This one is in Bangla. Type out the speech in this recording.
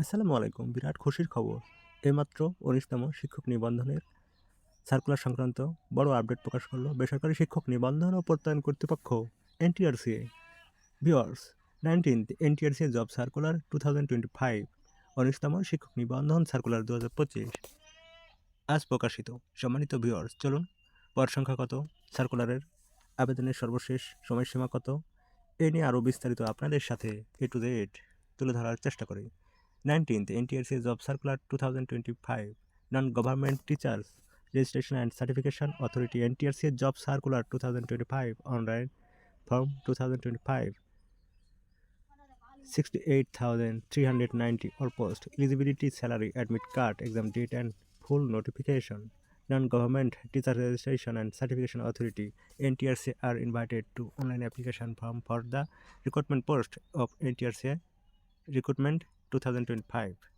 আসসালামু আলাইকুম, বিরাট খুশির খবর। এইমাত্র উনিশতম শিক্ষক নিবন্ধনের সার্কুলার সংক্রান্ত বড় আপডেট প্রকাশ করল বেসরকারি শিক্ষক নিবন্ধন ও প্রত্যয়ন কর্তৃপক্ষ NTRCA viewers nineteenth NTRCA job circular two thousand twenty five উনিশতম শিক্ষক নিবন্ধন সার্কুলার দু হাজার পঁচিশ। আজ প্রকাশিত। সম্মানিত ভিওয়ার্স চলুন, পদ সংখ্যা কত সার্কুলারের আবেদনের সর্বশেষ সময়সীমা কত, এ নিয়ে আরও বিস্তারিত আপনাদের সাথে এ টু জেড তুলে ধরার চেষ্টা করি। Nineteenth NTRC job circular two thousand twenty five non government teachers registration and certification authority NTRC job circular two thousand twenty five online form two thousand twenty five sixty eight thousand three hundred ninety or post eligibility salary admit card date and full notification non-government teacher registration and certification authority NTRC are invited to online application form for the recruitment post of NTRC recruitment 2025